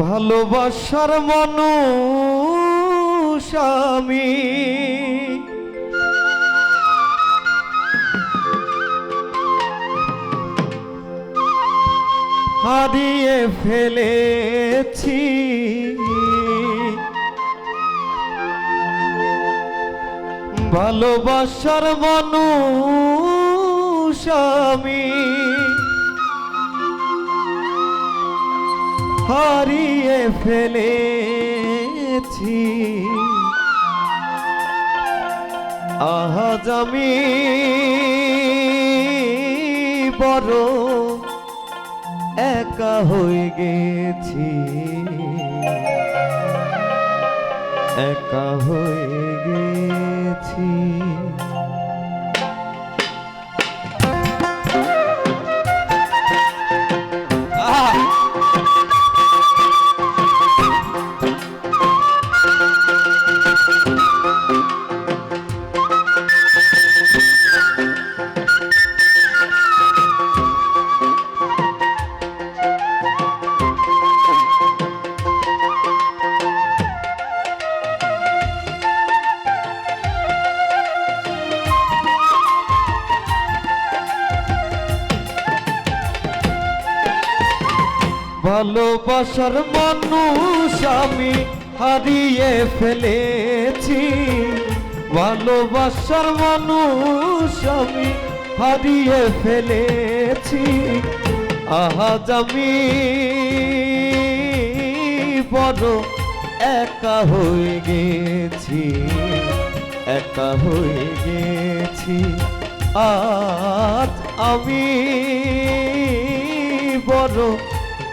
ভালোবাসার মানুষ আমি। হারিয়ে ফেলেছি। ভালোবাসার মানুষ আমি। হারিয়ে ফেলেছি। আজ আমি বড় একা হয়ে গেছি। একা হয়ে গেছি। ভালোবাসার মানুষ আমি হারিয়ে ফেলেছি। ভালোবাসার মানুষ আমি হারিয়ে ফেলেছি। আহাজ আমি বড় একা হয়ে গেছি, একা হয়ে গেছি। আজ আমি বড়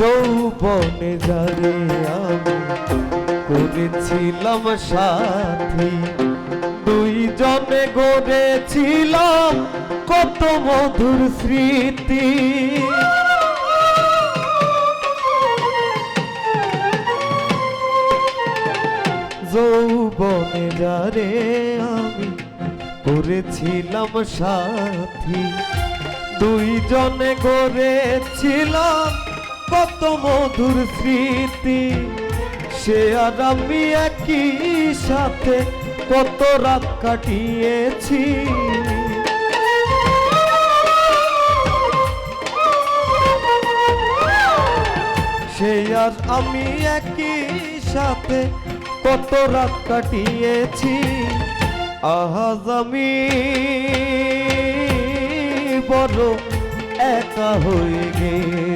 যৌবনে যারে আমি করেছিলাম সাথী। দুইজনে গড়েছিলাম কত মধুর স্মৃতি। যৌবনে যারে আমি করেছিলাম সাথী। দুইজনে গড়েছিলাম কত মধুর স্মৃতি। সে আর আমি একই সাথে কত রাত কাটিয়েছি। সে আর আমি একই সাথে কত রাত কাটিয়েছি। আহাজ আমি বড় একা হয়ে গেছি।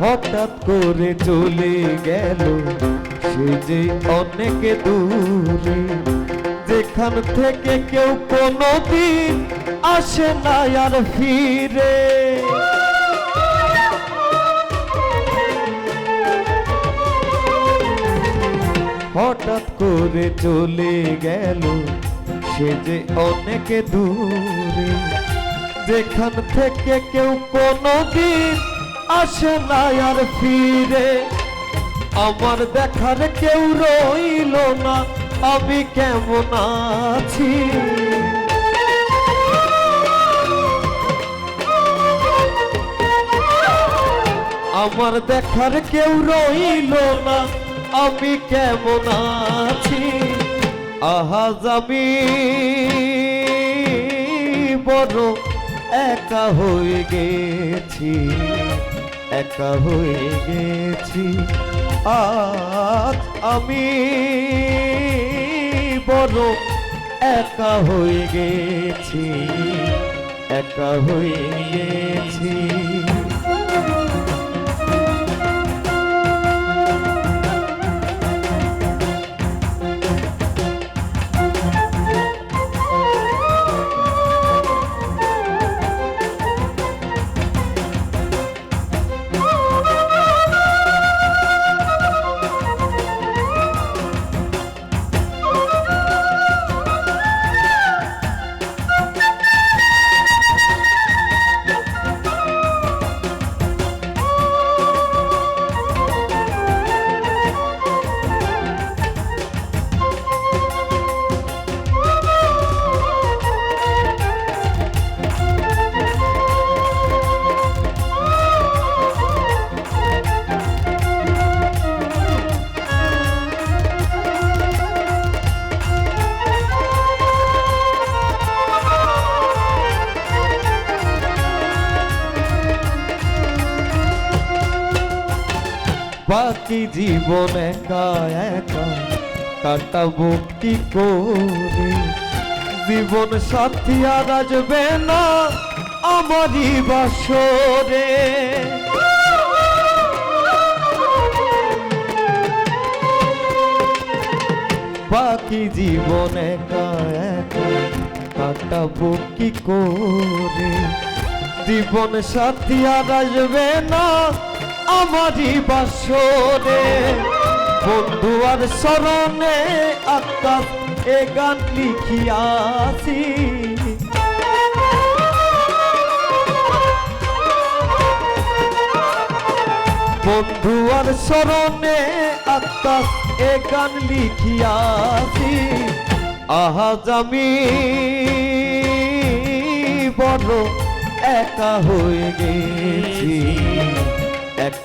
হঠাৎ করে চলে গেল সে যে অনেক দূরে। যেখান থেকে কেউ কোনোদিন আসে না আর ফিরে। হঠাৎ করে চলে গেল সে যে অনেক দূরে। যেখান থেকে কেউ কোনোদিন আসে না আর ফিরে। আমার দেখার কেউ রইল না, আমি কেমন আছি? আমার দেখার কেউ রইল না, আমি কেমন আছি? আহাজ আমি বড় একা হয়ে গেছি। একা হয়ে গেছি। আজ আমি বড় একা হয়ে গেছি একা হয়ে গেছি। বাকি জীবন একা একা কাটাবো কি করে। জীবন সাথী আর আসবে না আমারই বাসরে। বাকি জীবন একা একা কাটাবো কি করে। জীবন সাথী আর আসবে না আমারই বাসরে। বন্ধু আর স্মরণে আকাশ এ গান লিখিয়াছি। বন্ধু আর স্মরণে আকাশ এ গান লিখিয়াছি। আহাজ আমি বড় একা হয়ে গেছি।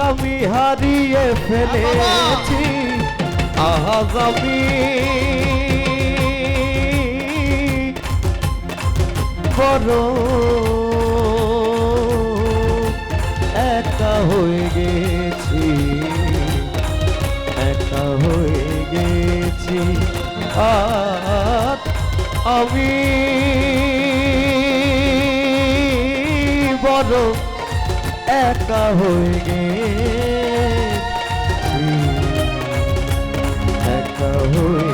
আমি হারিয়ে ফেলেছি। আজ আমি বড় একা হয়ে গেছি। একা হয়ে গেছি। আজ আমি বড় একা হয়ে গেছি একা হয়ে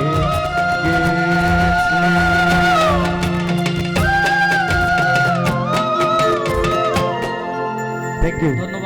থ্যাংক ইউ